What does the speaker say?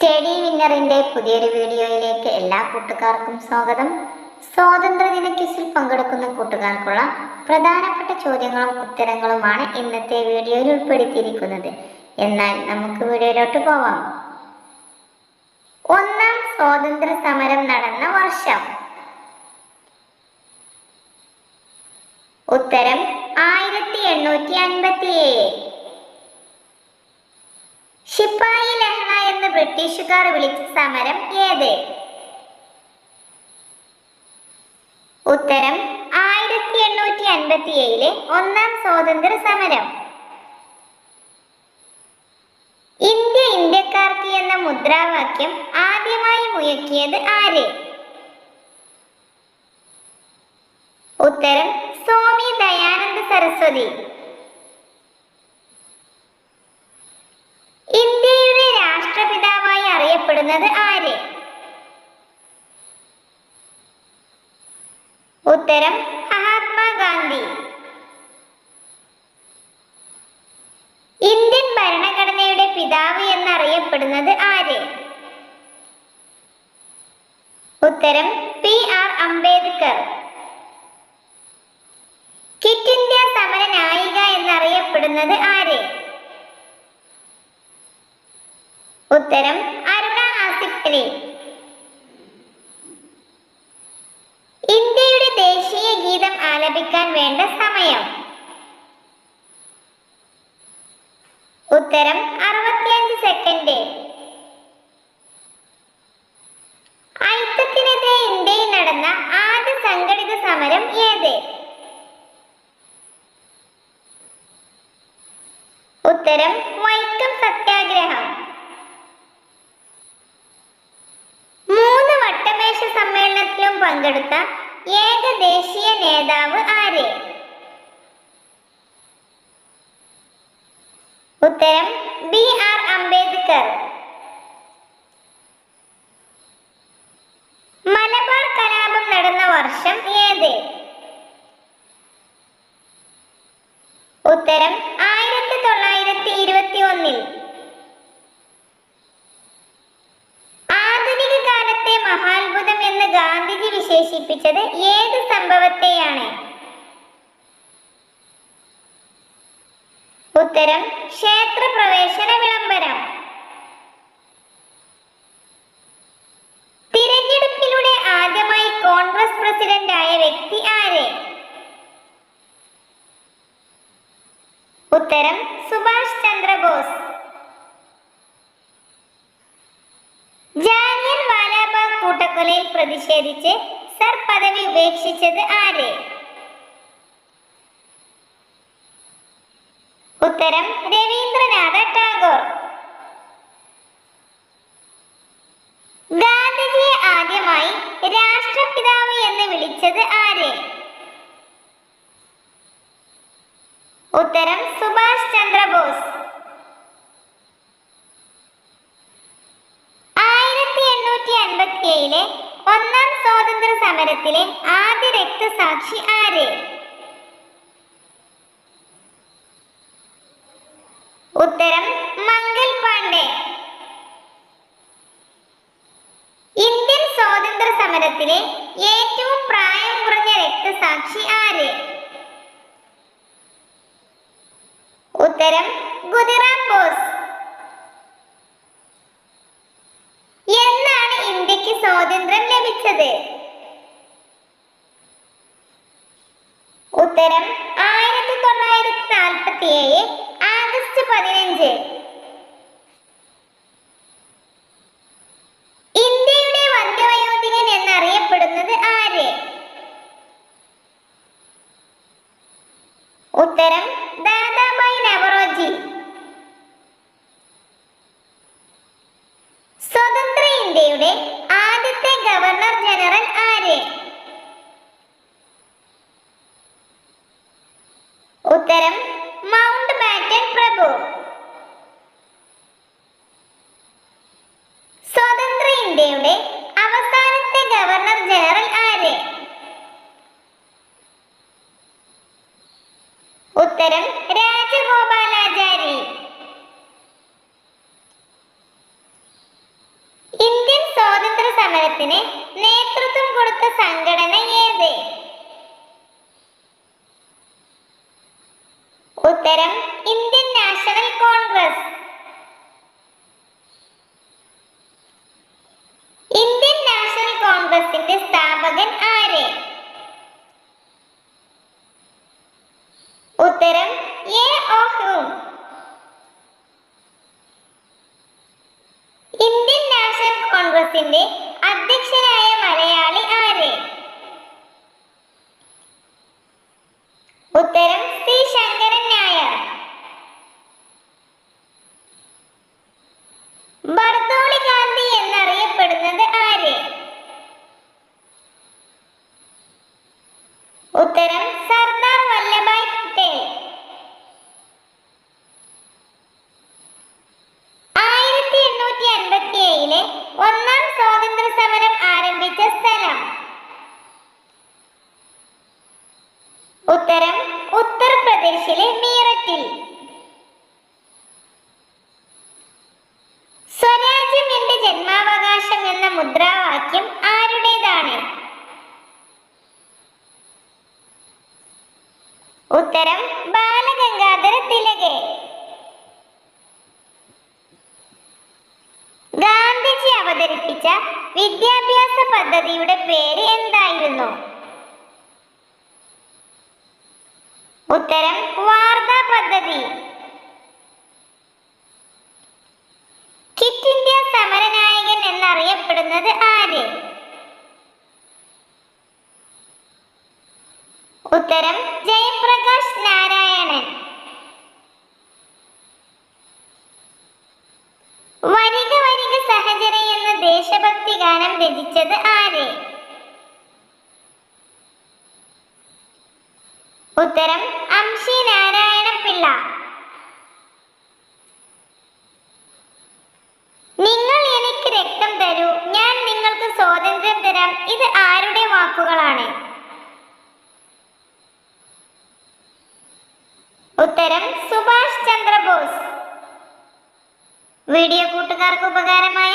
Study വിന്നറിന്റെ പുതിയൊരു വീഡിയോയിലേക്ക് എല്ലാ കൂട്ടുകാർക്കും സ്വാഗതം. സ്വാതന്ത്ര്യദിന ക്വിസിൽ പങ്കെടുക്കുന്ന കൂട്ടുകാർക്കുള്ള പ്രധാനപ്പെട്ട ചോദ്യങ്ങളും ഉത്തരങ്ങളുമാണ് ഇന്നത്തെ വീഡിയോയിൽ ഉൾപ്പെടുത്തിയിരിക്കുന്നത്. എന്നാൽ നമുക്ക് വീഡിയോയിലോട്ട് പോവാം. ഒന്നാം സ്വാതന്ത്ര്യ സമരം നടന്ന വർഷം. ഉത്തരം ആയിരത്തി എണ്ണൂറ്റി അൻപത്തി ഏഴ് ശിപ്പായി ബ്രിട്ടീഷുകാർ വിളിച്ച സമരം ഏത്? ഉത്തരം ആയിരത്തി എണ്ണൂറ്റി അൻപത്തി ഏഴിലെ ഒന്നാം സ്വാതന്ത്ര്യ സമരം. ഇന്ത്യ ഇന്ത്യക്കാർക്ക് എന്ന മുദ്രാവാക്യം ആദ്യമായി മുയക്കിയത് ആര്? ഉത്തരം സ്വാമി ദയാനന്ദ സരസ്വതി. രാഷ്ട്രപിതാവായി അറിയപ്പെടുന്നത് ആര്? ഉത്തരം മഹാത്മാഗാന്ധി. ഇന്ത്യൻ ഭരണഘടനയുടെ പിതാവ് എന്നറിയപ്പെടുന്നത് ആര്? ഉത്തരം P R Ambedkar. Quit India സമര നായിക എന്നറിയപ്പെടുന്നത് ആര്? ഉത്തരം അരുണ ഇന്ത്യയുടെ ദേശീയ ഗീതം ആലപിക്കാൻ വേണ്ട സമയം. ഉത്തരം അറുപത്തിയഞ്ച് സെക്കൻഡ്. ഐക്യത്തിനെതിരെ ഇന്ത്യയിൽ നടന്ന ആദ്യ സംഘടിത സമരം ഏത്? ഉത്തരം വൈക്കം സത്യാഗ്രഹം. പങ്കെടുത്ത ഏക ദേശീയ നേതാവ് ആര്? ഉത്തരം ബി ആർ അംബേദ്കർ. മലബാർ കലാപം നടന്ന വർഷം ഏത്? ഉത്തരം ആയിരത്തി തൊള്ളായിരത്തി ഇരുപത്തി ഒന്നിൽ ആധുനിക കാലത്തെ മഹാത്ഭുതം എന്ന് ഗാന്ധിജി വിശേഷിപ്പിച്ചത് ഏത് സംഭവത്തെയാണ് ഉത്തരം ക്ഷേത്രപ്രവേശന വിളംബരം. തിരഞ്ഞെടുപ്പിലൂടെ ആദ്യമായി കോൺഗ്രസ് പ്രസിഡന്റ് ആയ വ്യക്തി ആര്? ഉത്തരം സുഭാഷ് ചന്ദ്രബോസ്. ജാലിയൻ വാലാബാഗ് കൂട്ടക്കൊലയിൽ പ്രതിഷേധിച്ച് സർ പദവി ഉപേക്ഷിച്ചത് ആര്? ഉത്തരം രവീന്ദ്രനാഥ ടാഗോർ. ഗാന്ധിജിയെ ആദ്യമായി രാഷ്ട്രപിതാവ് എന്ന് വിളിച്ചത് ആര്? ഉത്തരം സുഭാഷ് ചന്ദ്രബോസ്. ആയിരത്തി എണ്ണൂറ്റി അൻപത്തി ഏഴിലെ ഒന്നാം സ്വാതന്ത്ര്യ സമരത്തിലെ ആദ്യ രക്തസാക്ഷി ആര് ഉത്തരം മംഗൽ പാണ്ഡെ ഇന്ത്യൻ സ്വാതന്ത്ര്യ സമരത്തിലെ ഏറ്റവും പ്രായം കുറഞ്ഞ രക്തസാക്ഷി ആര്? ഉത്തരം ഗുദിറാം ബോസ്. എന്നാണ് ഇന്ത്യയ്ക്ക് സ്വാതന്ത്ര്യം ലഭിച്ചത്? ഉത്തരം ആയിരത്തി തൊള്ളായിരത്തി നാൽപ്പത്തി ഏഴ് ആഗസ്റ്റ് പതിനഞ്ച് ഇന്ത്യയുടെ വന്ധ്യവയോധികൻ എന്നറിയപ്പെടുന്നത് ആര് ഉത്തരം സമരത്തിന് നേതൃത്വം കൊടുത്ത സംഘടന ഏത്? ഉത്തരം Indian National Congress. Indian National കോൺഗ്രസിന്റെ സ്ഥാപകൻ ആര്? ഉത്തരം എ. ഹ്യൂം ഇന്ത്യൻ നാഷണൽ കോൺഗ്രസിന്റെ ഉത്തരം സർദാർ വല്ലഭായ് പട്ടേൽ ആയിരത്തി എണ്ണൂറ്റി അൻപത്തി ഏഴിലെ ഒന്നാം സ്വാതന്ത്ര്യ സമരം ആരംഭിച്ച സ്ഥലം ഉത്തരം ഉത്തർപ്രദേശിലെ മീററ്റിൽ സ്വരാജ്യം എന്റെ ജന്മാവകാശം എന്ന മുദ്രാവാക്യം ആരുടേതാണ് ഉത്തരം ബാലഗംഗാധര തിലകെ ഗാന്ധിജി അവതരിപ്പിച്ച വിദ്യാഭ്യാസ പദ്ധതിയുടെ പേര് എന്തായിരുന്നു? ഉത്തരം വാർത്താ പദ്ധതി. കിറ്റ് ഇന്ത്യ സമരനായകൻ എന്നറിയപ്പെടുന്നത് ആര്? ഉത്തരം ഗാനം രചിച്ചത് ആര്? ഉത്തരം അംശി നാരായണ പിള്ള. നിങ്ങൾ എനിക്ക് രക്തം തരൂ ഞാൻ നിങ്ങൾക്ക് സ്വാതന്ത്ര്യം തരാം ഇത് ആരുടെ വാക്കുകളാണ്? ഉത്തരം സുഭാഷ് ചന്ദ്രബോസ്. വീഡിയോ കൂട്ടുകാർക്ക് ഉപകാരമായ